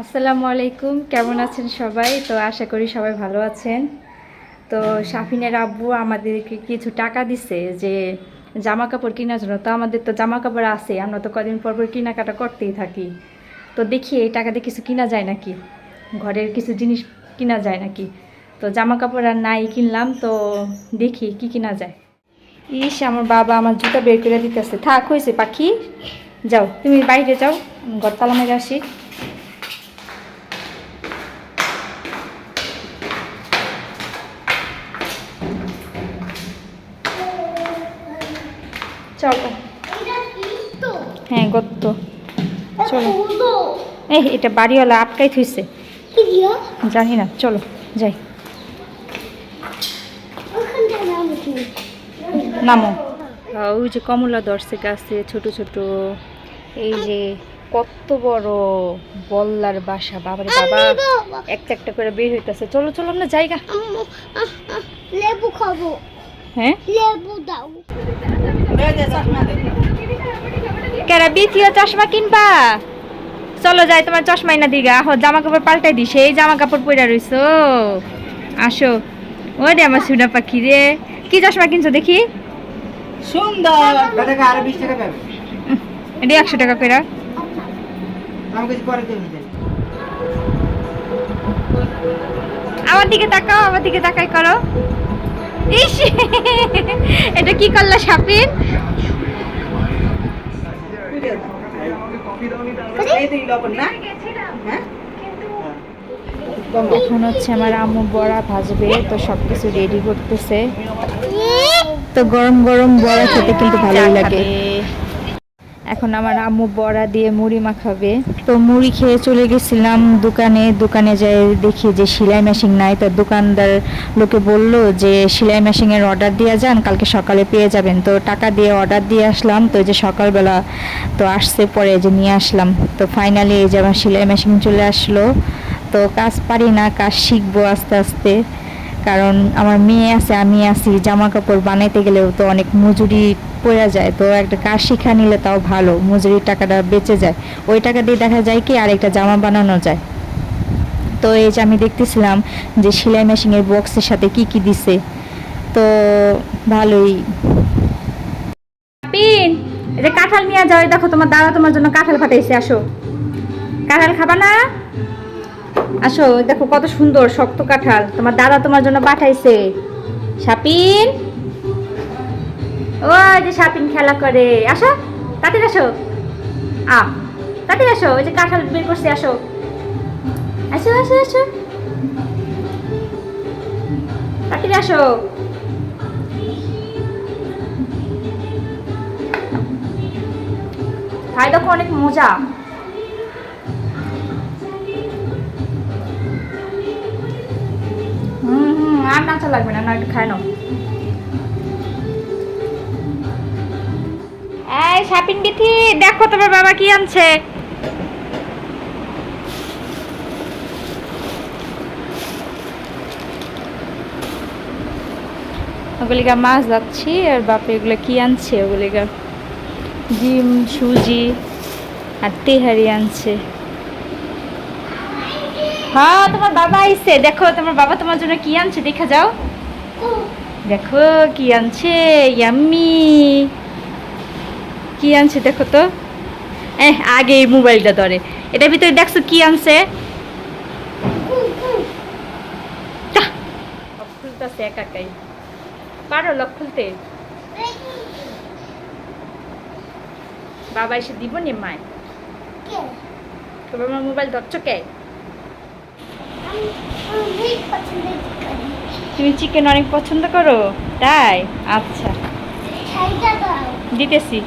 আসসালামু আলাইকুম, কেমন আছেন সবাই? তো আশা করি সবাই ভালো আছেন। তো শাফিনের আব্বু আমাদেরকে কিছু টাকা দিছে যে জামা কাপড় কেনার জন্য। তো আমাদের তো জামা কাপড় আছে, আমরা তো কদিন পর পর কেনাকাটা করতেই থাকি। তো দেখি এই টাকা দিয়ে কিছু কিনা যায় নাকি? ঘরের কিছু জিনিস কিনা যায় নাকি? তো জামা কাপড় আর নাই, কিনলাম, তো দেখি কি কিনা যায়। ইস, আমার বাবা আমার জুতা বের করে দিতেছে। থাক হয়েছে পাখি। যাও, তুমি বাইরে যাও, ঘর তালা আসি। চলো। হ্যাঁ গত্ত চলো। এই এটা বাড়িওয়ালা আটকাই থইছে। জানি না চলো যাই। নামো ওই যে কমলা দর্শে গাছে ছোট ছোট। এই যে কত বড় বল্লার বাসা বাবারে বাবা। একটা একটা করে বের হইতেছে। চলো চলো আমরা জায়গা লেবু খাব। হ্যাঁ? কেরা চশমা কিনবা? চলো যাই তোমার চশমাই না দিগা। আহ জামা কাপড় পাল্টাই দিস এই জামা কাপড় পরে রইছো। আসো। ও রে আমার সুনা পাখি রে। কি চশমা কিনছো দেখি? সুন্দর। এটা একশো টাকা করে আমার দিকে তাকাও আমার দিকে তাকাই করো। ইস এটা কি করলা শাপিন তো লবণ না হ্যাঁ এখন হচ্ছে আমার আম্মু বড়া ভাজবে তো সব কিছু রেডি করতেছে। তো গরম গরম বড়া খেতে কিন্তু ভালোই লাগে। এখন আমার আম্মু বড়া দিয়ে মুড়ি মাখাবে। তো মুড়ি খেয়ে চলে গেছিলাম দোকানে। দোকানে যাই দেখি যে সেলাই মেশিন নাই। তো দোকানদার লোকে বলল যে, সেলাই মেশিনের অর্ডার দিয়ে যান, কালকে সকালে পেয়ে যাবেন। তো টাকা দিয়ে অর্ডার দিয়ে আসলাম। তো যে সকালবেলা তো আসছে, পরে যে নিয়ে আসলাম। তো ফাইনালি এই যে আমার সেলাই মেশিন চলে আসলো। তো কাজ পারি না, কাজ শিখব আস্তে আস্তে। কারণ আমার মেয়ে আছে, আমি আছি জামা কাপড় বানাইতে গেলেও তো অনেক মজুরি পড়ে যায়, তো একটা কাজ শিখা নিলে তাও ভালো, মজুরির টাকাটা বেঁচে যায়। ওই টাকা দিয়ে দেখা যায় কি আরেকটা জামা বানানো যায়। তো এই যে আমি দেখতেছিলাম যে সেলাই মেশিনের বক্সের সাথে কি কি দিছে, তো ভালোই। পিন কাঁঠাল নিয়ে যাও দেখো তোমার দাদা তোমার জন্য কাঁঠাল ফাটাইছে আসো। কাঁঠাল খাবা না? আসো, দেখো কত সুন্দর শক্ত কাঁঠাল। তোমার দাদা তোমার জন্য পাঠাইছে। সাপিন ওই যে সাপিন খেলা করে। আসো, তাড়াতাড়ি আসো। আ তাতে আসো, ওই যে কাঁঠাল বের করছে, আসো। আসো আসো আসো। তাড়াতাড়ি আসো। খাই দেখো অনেক মজা। আর লাগবে না না একটু খায় নাও। এই শাপিং বিথি দেখো তোমার বাবা কি আনছে। ওগুলিকা মাছ যাচ্ছি আর বাপে এগুলো কি আনছে? ওগুলিকা ডিম সুজি আর তেহারি আনছে। হ্যাঁ তোমার বাবা আইছে। দেখো তোমার বাবা তোমার জন্য কি আনছে? দেখা যাও। দেখো কি আনছে? ইয়াম্মি। কি আনছে দেখো তো। এ আগে এই মোবাইলটা ধরে। এটার ভিতরে দেখছ কি আনছে? খুলতাছে একাকাই পারো লক খুলতে? বাবা এসে দিব নি মায়? তোমার মোবাইল ধরছো কে? তুমি চিকেন অনেক পছন্দ করো? তাই? আচ্ছা। দিতেছি।